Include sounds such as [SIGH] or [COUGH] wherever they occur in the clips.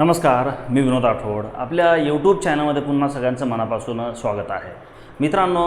नमस्कार मी विनोद राठोड आपल्या यूट्यूब चॅनलमध्ये पुन्हा सगळ्यांचं मनापासून स्वागत आहे. मित्रांनो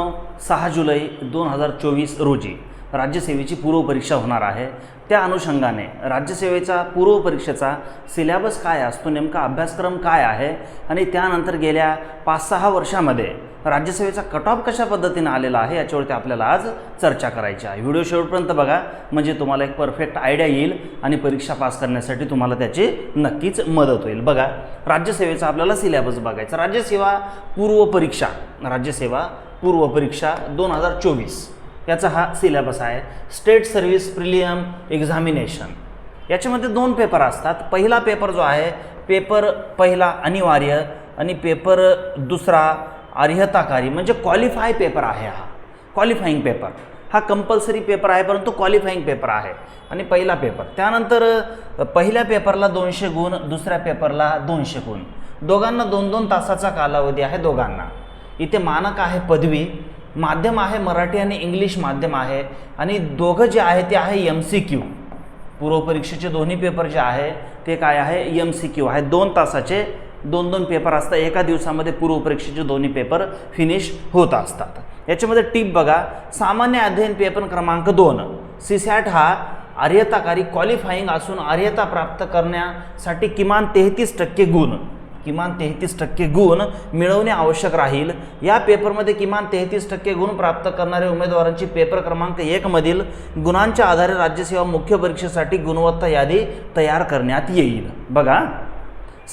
सहा जुलै दोन हजार चोवीस रोजी राज्यसेवेची पूर्वपरीक्षा होणार आहे. त्या अनुषंगाने राज्यसेवेचा पूर्वपरीक्षेचा सिलेबस काय असतो नेमका अभ्यासक्रम काय आहे आणि त्यानंतर गेल्या पाच सहा वर्षामध्ये राज्यसेवेचा कट ऑफ कशा पद्धतीने आलेला आहे याच्यावरती आपल्याला आज चर्चा करायची आहे. व्हिडिओ शेवटपर्यंत बघा म्हणजे तुम्हाला एक परफेक्ट आयडिया येईल आणि परीक्षा पास करण्यासाठी तुम्हाला त्याची नक्कीच मदत होईल. बघा राज्यसेवेचा आपल्याला सिलेबस बघायचा. राज्यसेवा पूर्वपरीक्षा राज्यसेवा पूर्वपरीक्षा दोन हजार चोवीस. याचा हा सिलेबस आहे. स्टेट सर्व्हिस प्रिलियम एक्झामिनेशन याच्यामध्ये दोन पेपर असतात. पहिला पेपर जो आहे पेपर पहिला अनिवार्य आणि पेपर दुसरा अर्हताकारी म्हणजे क्वालिफाय पेपर आहे हा. क्वालिफाईंग पेपर हा कंपल्सरी पेपर आहे परंतु क्वालिफाईंग पेपर आहे. आणि पहिला पेपर त्यानंतर पहिल्या पेपरला दोनशे गुण दुसऱ्या पेपरला दोनशे गुण. दोघांना दोन दोन तासाचा कालावधी आहे दोघांना. इथे मानक आहे पदवी. माध्यम आहे मराठी आणि इंग्लिश माध्यम आहे. आणि दोघं जे आहे ते आहे एम सी क्यू पूर्वपरीक्षेचे दोन्ही पेपर जे आहे ते काय आहे? एम सी क्यू आहे. दोन तासाचे दोन दोन पेपर असतात. एका दिवसामध्ये पूर्वपरीक्षेचे दोन्ही पेपर फिनिश होत असतात. याच्यामध्ये टीप बघा. सामान्य अध्ययन पेपर क्रमांक दोन. सीसॅट हा आर्यताकारी क्वालिफाईंग असून आर्यता प्राप्त करण्यासाठी किमान तेहतीस टक्के गुण. किमान तेहतीस टक्के गुण मिळवणे आवश्यक राहील. या पेपरमध्ये किमान तेहतीस टक्के गुण प्राप्त करणाऱ्या उमेदवारांची पेपर क्रमांक एकमधील गुणांच्या आधारे राज्यसेवा मुख्य परीक्षेसाठी गुणवत्ता यादी तयार करण्यात येईल. बघा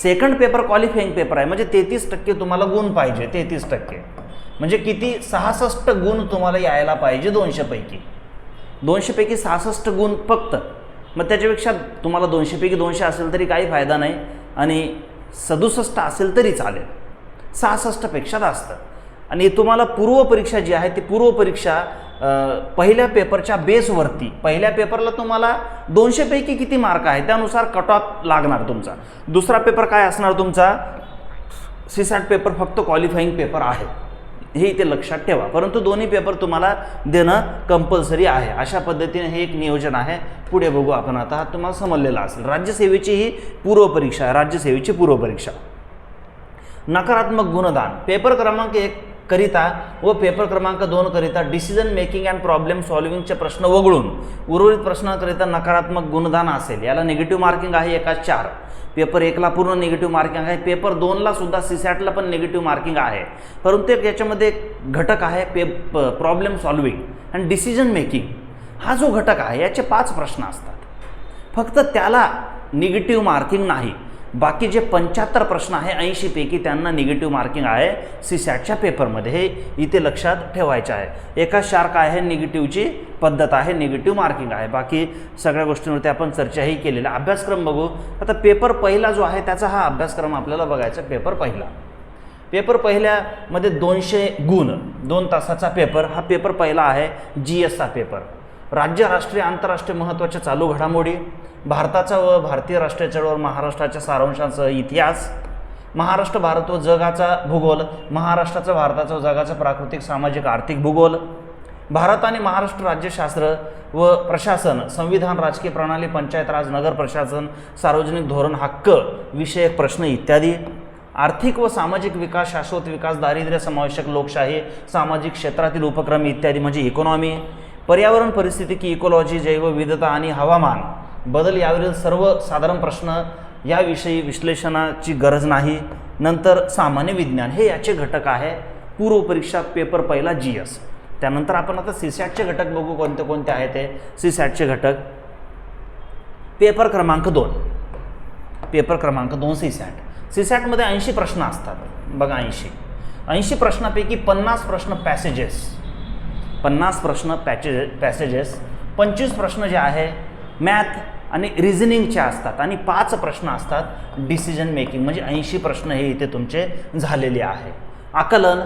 सेकंड पेपर क्वालिफाईंग पेपर आहे. म्हणजे तेहतीस टक्के तुम्हाला गुण पाहिजे तेहतीस टक्के. म्हणजे किती? सहासष्ट गुण तुम्हाला यायला पाहिजे दोनशेपैकी. दोनशेपैकी सहासष्ट गुण फक्त. मग त्याच्यापेक्षा तुम्हाला दोनशेपैकी दोनशे असेल तरी काही फायदा नाही. आणि सदुसष्ट असेल तरी चालेल. सहासष्टपेक्षा जास्त. आणि तुम्हाला पूर्वपरीक्षा जी आहे ती पूर्वपरीक्षा पहिल्या पेपरच्या बेसवरती पहिल्या पेपरला तुम्हाला दोनशेपैकी किती मार्क आहे त्यानुसार कट ऑफ लागणार तुमचा. दुसरा पेपर काय असणार तुमचा? सीसॅट पेपर फक्त क्वालिफाईंग पेपर आहे. हे इथे लक्षात ठेवा. परंतु दोन्ही पेपर तुम्हाला देणं कंपल्सरी आहे. अशा पद्धतीने हे एक नियोजन आहे. पुढे बघू आपण आता. हा तुम्हाला समजलेला असेल. राज्यसेवेची ही पूर्वपरीक्षा आहे. राज्यसेवेची पूर्वपरीक्षा. नकारात्मक गुणदान. पेपर क्रमांक एक करिता व पेपर क्रमांक दोन करिता डिसिजन मेकिंग अँड प्रॉब्लेम सॉल्व्हिंगचे प्रश्न वगळून उर्वरित प्रश्नाकरिता नकारात्मक गुणदान असेल. याला निगेटिव्ह मार्किंग आहे एका चार. पेपर एकला पूर्ण निगेटिव्ह मार्किंग आहे. पेपर दोनला सुद्धा सीसॅटला पण निगेटिव्ह मार्किंग आहे. परंतु एक याच्यामध्ये एक घटक आहे पे problem solving and decision making हा जो घटक आहे याचे पाच प्रश्न असतात. फक्त त्याला निगेटिव्ह मार्किंग नाही. बाकी जे पंच्याहत्तर प्रश्न आहे ऐंशीपैकी त्यांना निगेटिव्ह मार्किंग आहे. सी सॅटच्या पेपरमध्ये हे इथे लक्षात ठेवायचं आहे. एका शार्क आहे निगेटिव्हची पद्धत आहे निगेटिव्ह मार्किंग आहे. बाकी सगळ्या गोष्टींवरती आपण चर्चाही केलेली अभ्यासक्रम बघू. आता पेपर पहिला जो आहे त्याचा हा अभ्यासक्रम आपल्याला बघायचा पेपर पहिला. पेपर पहिल्यामध्ये दोनशे गुण दोन तासाचा पेपर हा पेपर पहिला आहे जी एसचा पेपर राज्य राष्ट्रीय आंतरराष्ट्रीय महत्त्वाच्या चालू घडामोडी भारताचा व भारतीय राष्ट्रीय चळवळ महाराष्ट्राच्या सारांशांसह इतिहास महाराष्ट्र भारत व जगाचा भूगोल महाराष्ट्राचा भारताचा व जगाचा प्राकृतिक सामाजिक आर्थिक भूगोल भारत आणि महाराष्ट्र राज्यशास्त्र व प्रशासन संविधान राजकीय प्रणाली पंचायत राज नगर प्रशासन सार्वजनिक धोरण हक्क विषयक प्रश्न इत्यादी. आर्थिक व सामाजिक विकास शाश्वत विकास दारिद्र्य समावेशक लोकशाही सामाजिक क्षेत्रातील उपक्रम इत्यादी म्हणजे इकॉनॉमी पर्यावरण परिस्थितिकी इकोलॉजी जैवविविधता आणि हवामान बदल यावरील सर्वसाधारण प्रश्न याविषयी विश्लेषणाची गरज नाही. नंतर सामान्य विज्ञान हे याचे घटक आहे. पूर्वपरीक्षा पेपर पहिला जी एस त्यानंतर आपण आता सीसॅटचे घटक बघू कोणते कोणते आहेत ते सीसॅटचे घटक. पेपर क्रमांक दोन. पेपर क्रमांक दोन सीसॅट सीसॅटमध्ये ऐंशी प्रश्न असतात. बघा ऐंशी. ऐंशी प्रश्नापैकी पन्नास प्रश्न पॅसेजेस पन्नास प्रश्न पॅचे पॅसेजेस पंचवीस प्रश्न जे आहे मॅथ आणि रिझनिंगचे असतात आणि पाच प्रश्न असतात डिसिजन मेकिंग म्हणजे ऐंशी प्रश्न हे इथे तुमचे झालेले आहे. आकलन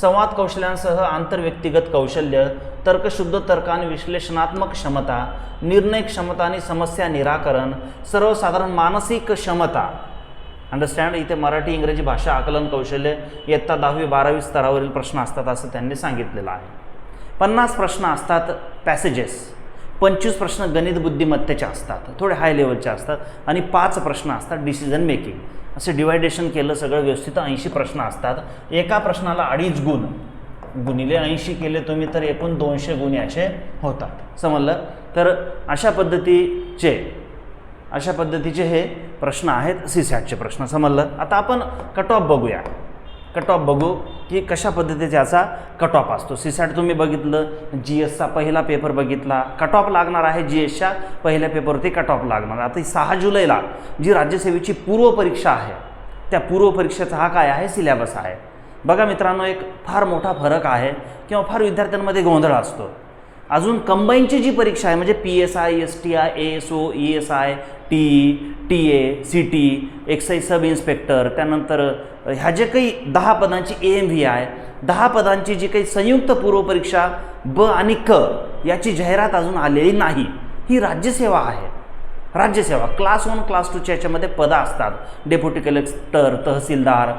संवाद कौशल्यांसह आंतरव्यक्तिगत कौशल्य तर्कशुद्ध तर्क आणि विश्लेषणात्मक क्षमता निर्णय क्षमता आणि समस्या निराकरण सर्वसाधारण मानसिक क्षमता. अंडरस्टँड इथे मराठी इंग्रजी भाषा आकलन कौशल्य इयत्ता दहावी बारावी स्तरावरील प्रश्न असतात असं त्यांनी सांगितलेलं आहे. पन्नास प्रश्न असतात पॅसेजेस पंचवीस प्रश्न गणित बुद्धिमत्तेचे असतात. थोडे हाय लेवलचे असतात. आणि पाच प्रश्न असतात डिसिजन मेकिंग असे डिवायडेशन केलं सगळं व्यवस्थित ऐंशी प्रश्न असतात. एका प्रश्नाला अडीच गुण. गुणिले ऐंशी केले तुम्ही तर एकूण दोनशे गुण असे होतात. समजलं? तर अशा पद्धतीचे अशा पद्धतीचे हे प्रश्न आहेत. सी सॅटचे प्रश्न. समजलं? आता आपण कट ऑफ बघूया. कट ऑफ बघू. की कशा पद्धतीचा याचा कट ऑफ असतो सी सॅट तुम्ही बघितलं जी एसचा पहिला पेपर बघितला कट ऑफ लागणार आहे जी एसच्या पहिल्या पेपरवरती कट ऑफ लागणार. आता ही सहा जुलैला जी राज्यसेवेची पूर्वपरीक्षा आहे त्या पूर्वपरीक्षेचा हा काय आहे? सिलेबस आहे. बघा मित्रांनो एक फार मोठा फरक आहे किंवा फार विद्यार्थ्यांमध्ये गोंधळ असतो. अजून कंबाईनची जी परीक्षा आहे म्हणजे P S I S T I A S O E S I T E T A C T excise sub inspector त्यानंतर ह्या जे काही दहा पदांची ए एम व्ही आय दहा पदांची जी काही संयुक्त पूर्वपरीक्षा ब आणि क याची जाहिरात अजून आलेली नाही. ही राज्यसेवा आहे. राज्यसेवा क्लास वन क्लास टूच्या याच्यामध्ये पदं असतात. डेप्युटी कलेक्टर तहसीलदार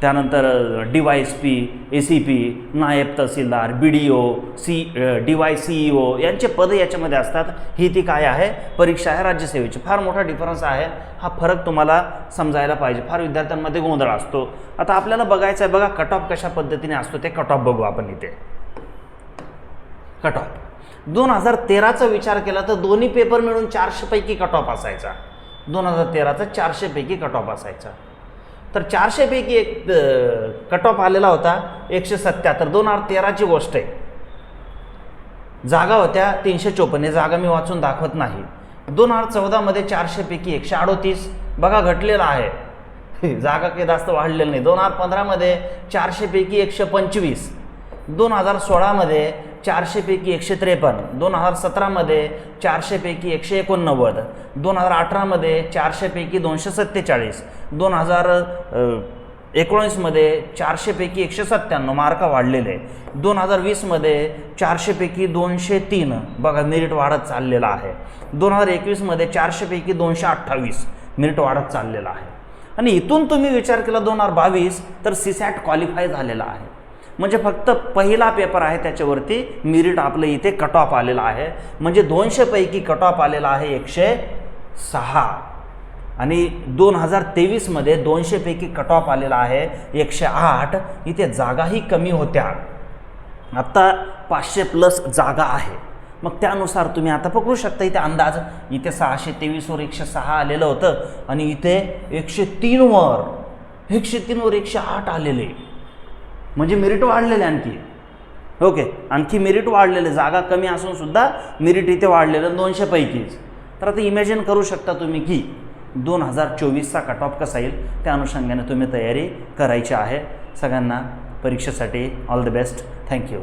त्यानंतर D Y S P A C P naib tehsildar B D O C D Y C E O यांचे पदं याच्यामध्ये असतात. ही ती काय आहे? परीक्षा आहे राज्यसेवेची. फार मोठा डिफरन्स आहे. हा फरक तुम्हाला समजायला पाहिजे. फार विद्यार्थ्यांमध्ये गोंधळ असतो. आता आपल्याला बघायचं आहे बघा कट ऑफ कशा पद्धतीने असतो ते कट ऑफ बघू आपण इथे. कट ऑफ दोन हजार तेराचा विचार केला तर दोन्ही पेपर मिळून चारशेपैकी कट ऑफ असायचा. दोन हजार तेराचा चारशेपैकी कट ऑफ असायचा. तर चारशेपैकी एक कट ऑफ आलेला होता एकशे सत्याहत्तर. दोन हजार तेराची गोष्ट आहे. जागा होत्या तीनशे चोपन्न. जागा मी वाचून दाखवत नाही. दोन हजार चौदामध्ये चारशेपैकी एकशे अडोतीस. बघा घटलेला आहे. [LAUGHS] जागा काही जास्त वाढलेलं नाही. दोन हजार पंधरामध्ये चारशेपैकी एकशे पंचवीस. दोन हजार सोळामध्ये चारशेपैकी एकशे त्रेपन्न दोन हजार सतरामध्ये चारशेपैकी एकशे एकोणनव्वद दोन हजार अठरामध्ये चारशेपैकी दोनशे सत्तेचाळीस दोन हजार एकोणीसमध्ये चारशेपैकी एकशे सत्त्याण्णव मार्क वाढलेले दोन हजार वीसमध्ये चारशेपैकी दोनशे तीन. बघा मिरिट वाढत चाललेला आहे. दोन हजार एकवीसमध्ये चारशेपैकी दोनशे अठ्ठावीस मेरिट वाढत चाललेला आहे. आणि इथून तुम्ही विचार केला दोन हजार बावीस तर सीसॅट क्वालिफाय झालेला आहे. म्हणजे फक्त पहिला पेपर आहे त्याच्यावरती मिरिट आपलं इथे कट ऑफ आलेला आहे. म्हणजे दोनशेपैकी कट ऑफ आलेला आहे एकशे सहा. आणि दोन हजार तेवीसमध्ये दोनशेपैकी कट ऑफ आलेला आहे एकशे आठ. इथे जागाही कमी होत्या. आत्ता पाचशे प्लस जागा आहे. मग त्यानुसार तुम्ही आता पकडू शकता इथे अंदाज. इथे सहाशे तेवीसवर एकशे सहा आलेलं होतं आणि इथे एकशे तीनवर एकशे तीनवर एकशे आठ आलेले. म्हणजे मेरिट वाढलेले आणखी. ओके आणखी मेरिट वाढलेले जागा कमी असून सुद्धा मेरिट इथे वाढलेलं दोनशेपैकीच तर आता इमॅजिन करू शकता तुम्ही की दोन हजार चोवीसचा कट ऑफ कसा येईल? त्या अनुषंगाने तुम्ही तयारी करायची आहे. सगळ्यांना परीक्षेसाठी ऑल द बेस्ट थँक्यू